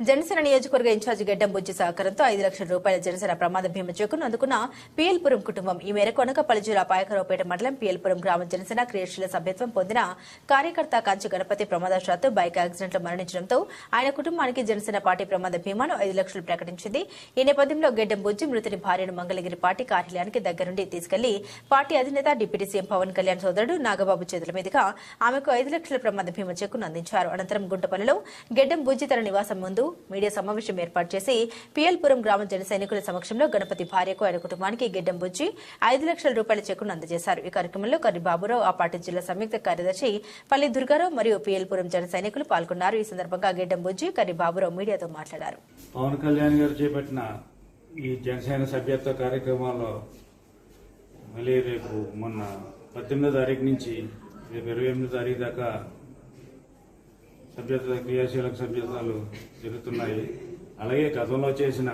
జనసేన నియోజకవర్గ ఇన్ఛార్జి గడ్డం బుజ్జి సహకారంతో ఐదు లక్షల రూపాయల జనసేన ప్రమాద భీమా చెక్కును అందుకున్న పిఎల్పురం కుటుంబం ఈ మేరకు అనకపల్లి జిల్లా పాయకరావుపేట మండలం పిఎల్పురం గ్రామ జనసేన క్రియాశీల సభ్యత్వం పొందిన కార్యకర్త కంచు గణపతి ప్రమాదశాత్తు బైక్ యాక్సిడెంట్లో మరణించడంతో ఆయన కుటుంబానికి జనసేన పార్టీ ప్రమాద భీమాను ఐదు లక్షలు ప్రకటించింది. ఈ నేపథ్యంలో గడ్డం బుజ్జి మృతుని భార్యను మంగళగిరి పార్టీ కార్యాలయానికి దగ్గరుండి తీసుకెళ్ళి పార్టీ అధినేత డిప్యూటీ సీఎం పవన్ కళ్యాణ్ సోదరుడు నాగబాబు చేతుల మీదుగా ఆమెకు ఐదు లక్షల ప్రమాద భీమా చెక్కును అందించారు అనంతరం గుంటపల్లిలో గెడ్డం బుజ్జి తన నివాసం ముందు మీడియా సమావేశం ఏర్పాటు చేసి పిఎల్పురం గ్రామ జన సైనికుల సమక్షంలో గణపతి భార్యకు ఆయన కుటుంబానికి గిడ్డం బుజ్జి ఐదు లక్షల రూపాయల చెక్కును అందజేశారు. ఈ కార్యక్రమంలో కర్రి బాబురావు ఆ పార్టీ జిల్లా సంయుక్త కార్యదర్శి పల్లి దుర్గారావు మరియు పిఎల్పురం జన సైనికులు పాల్గొన్నారు. ఈ సందర్భంగా గిడ్డం బుజ్జి కర్రి బాబురావు మీడియాతో మాట్లాడారు. పవన్ కళ్యాణ్ గారు చేపట్టిన ఈ జనసేన సభ్యత్వ కార్యక్రమాల్లో మళ్ళీ రేపు మొన్న పద్దెనిమిదో తారీఖు నుంచి రేపు ఇరవై ఎనిమిదో తారీఖు దాకా సభ్యత్వ క్రియాశీలక సభ్యత్వాలు జరుగుతున్నాయి. అలాగే గతంలో చేసిన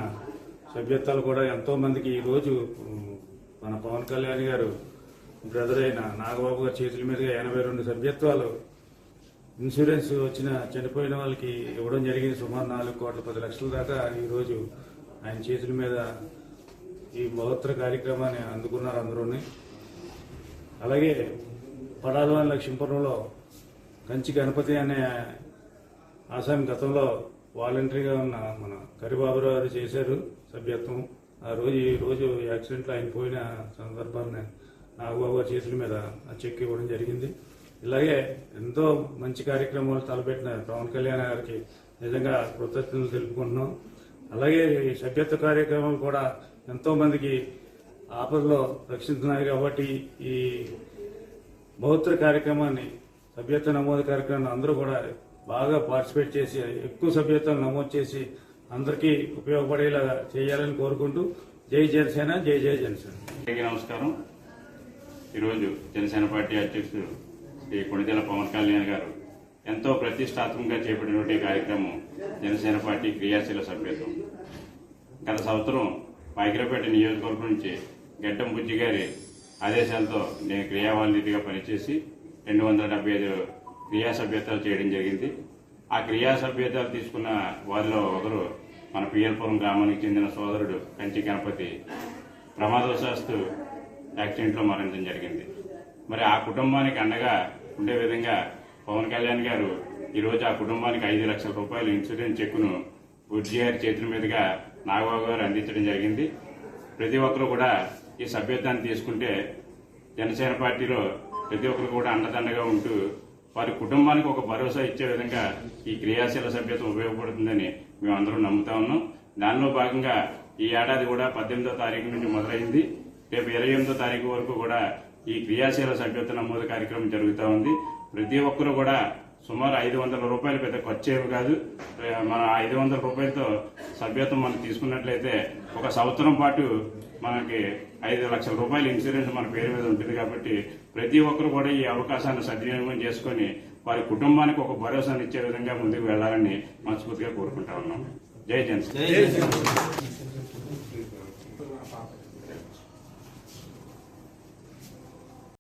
సభ్యత్వాలు కూడా ఎంతో మందికి ఈ రోజు మన పవన్ కళ్యాణ్ గారు బ్రదర్ అయిన నాగబాబు గారి చేతుల మీదుగా ఎనభై రెండు సభ్యత్వాలు ఇన్సూరెన్స్ వచ్చిన చనిపోయిన వాళ్ళకి ఇవ్వడం జరిగింది. సుమారు నాలుగు కోట్ల పది లక్షల దాకా ఈరోజు ఆయన చేతుల మీద ఈ మహోత్తర కార్యక్రమాన్ని అందుకున్నారు అందరూ అలాగే పడాలవాని లక్ష్మీపురంలో కంచి గణపతి అనే ఆసామి గతంలో వాలంటరీగా ఉన్న మన కరిబాబురావు గారు చేశారు సభ్యత్వం. ఆ రోజు ఈ రోజు యాక్సిడెంట్లో ఆయన పోయిన సందర్భాన్ని నాగబాబు గారి చేతుల మీద ఆ చెక్ ఇవ్వడం జరిగింది. ఇలాగే ఎంతో మంచి కార్యక్రమాలు తలపెట్టిన పవన్ కళ్యాణ్ గారికి నిజంగా కృతజ్ఞతలు తెలుపుకుంటున్నాం. అలాగే ఈ సభ్యత్వ కార్యక్రమం కూడా ఎంతో మందికి ఆపదలో రక్షిస్తున్నారు కాబట్టి ఈ బహుత్ర కార్యక్రమాన్ని సభ్యత్వ నమోదు కార్యక్రమాన్ని అందరూ కూడా బాగా పార్టిసిపేట్ చేసి ఎక్కువ సభ్యత్వం నమోదు చేసి అందరికీ ఉపయోగపడేలా చేయాలని కోరుకుంటూ జై జనసేన జై జై జనసేన. నమస్కారం. ఈరోజు జనసేన పార్టీ అధ్యక్షుడు శ్రీ కొణిదెల పవన్ కళ్యాణ్ గారు ఎంతో ప్రతిష్టాత్మకంగా చేపట్టినటువంటి కార్యక్రమం జనసేన పార్టీ క్రియాశీల సభ్యత్వం. గత సంవత్సరం పాకిరపేట నియోజకవర్గం నుంచి గడ్డం బుజ్జి గారి ఆదేశాలతో నేను క్రియావాలిటీగా పనిచేసి రెండు వందల డెబ్బై ఐదు క్రియా సభ్యత్వాలు చేయడం జరిగింది. ఆ క్రియా సభ్యత్వాలు తీసుకున్న వారిలో ఒకరు మన పిఎల్పురం గ్రామానికి చెందిన సోదరుడు కంచి గణపతి. ప్రమాదవశాస్తు యాక్సిడెంట్లో మరణించడం జరిగింది. మరి ఆ కుటుంబానికి అండగా ఉండే విధంగా పవన్ కళ్యాణ్ గారు ఈరోజు ఆ కుటుంబానికి ఐదు లక్షల రూపాయల ఇన్సూరెన్స్ చెక్కును బుజ్జి చేతుల మీదుగా నాగబాబు గారు అందించడం జరిగింది. ప్రతి ఒక్కరు కూడా ఈ సభ్యత్వాన్ని తీసుకుంటే జనసేన పార్టీలో ప్రతి ఒక్కరు కూడా అండదండగా ఉంటూ వారి కుటుంబానికి ఒక భరోసా ఇచ్చే విధంగా ఈ క్రియాశీల సభ్యత్వం ఉపయోగపడుతుందని మేము అందరం నమ్ముతా ఉన్నాం. దానిలో భాగంగా ఈ ఏడాది కూడా పద్దెనిమిదో తారీఖు నుంచి మొదలైంది. రేపు ఇరవై ఎనిమిదో తారీఖు వరకు కూడా ఈ క్రియాశీల సభ్యత నమోదు కార్యక్రమం జరుగుతూ ఉంది. ప్రతి ఒక్కరూ కూడా సుమారు ఐదు వందల రూపాయలు పెద్ద ఖర్చు ఏమి కాదు. మన ఐదు వందల రూపాయలతో సభ్యత్వం మనం తీసుకున్నట్లయితే ఒక సంవత్సరం పాటు మనకి ఐదు లక్షల రూపాయల ఇన్సూరెన్స్ మన పేరు మీద ఉంటుంది కాబట్టి ప్రతి ఒక్కరు కూడా ఈ అవకాశాన్ని సద్వినియోగం చేసుకొని వారి కుటుంబానికి ఒక భరోసాను ఇచ్చే విధంగా ముందుకు వెళ్ళాలని మనస్ఫూర్తిగా కోరుకుంటా ఉన్నాం. జై జన్